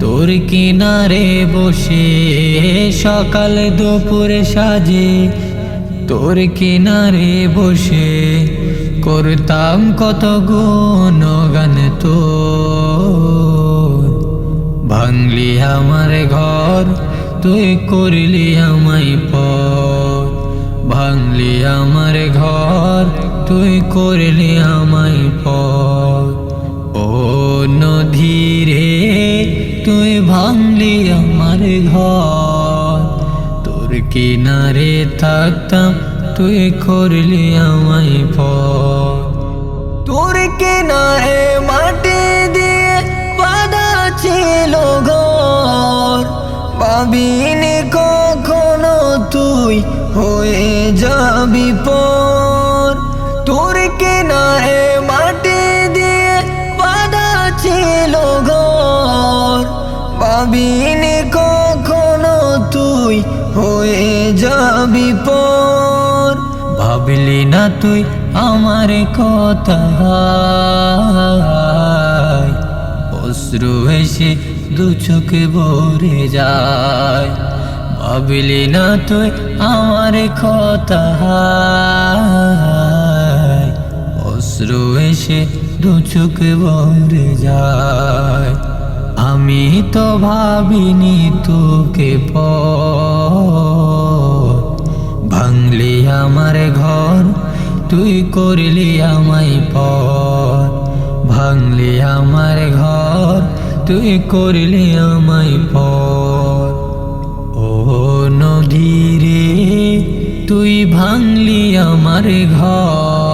তোর কিনারে বসে সকাল দুপুর সাজে, তোর কিনারে বসে করতাম কত গুণ গান তো ভাঙলি আমার ঘর, তুই করলি আমায় পর ভাঙলি আমার ঘর, তুই করলি আমায় পর ও তুই ভাঙলি আমার ঘর। তোর কিনারে থাকতাম, তুই করলি আমায় পর তোর কিনারে মাটি দিয়ে বাঁধা ছিল ঘর। ভাবিনি কখনো তুই হয়ে যাবি পর। তোর কিনারে মাটি ছিল ঘর। ভাবিনি কখনো তুই হয়ে যাবি পর। ভাবলি না তুই আমার কথা অশ্রু এসে দু চোখে ভরে যায়। ভাবলি না তুই আমার কথা অশ্রু এসে দু চোখে ভরে যায়। আমি তো ভাবিনি তোকে প ভাঙলি আমার ঘর, তুই করলি আমায় পর ভাঙলি আমার ঘর, তুই করলি আমায় পর ও নদীরে তুই ভাঙলি আমার ঘর।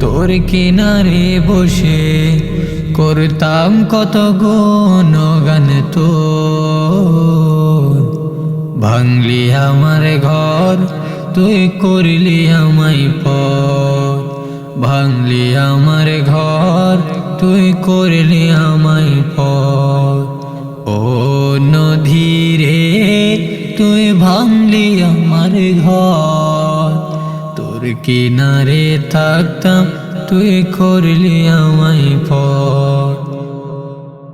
তোর কিনারে বসে করতাম কত গুণ গান তো ভাঙলি আমার ঘর, তুই করলি আমায় পর ভাঙলি আমার ঘর, তুই করলি আমায় পর ও নদীরে তুই ভাঙলি আমার ঘর। কিনারে থাকতাম তুই করলি আমায় পর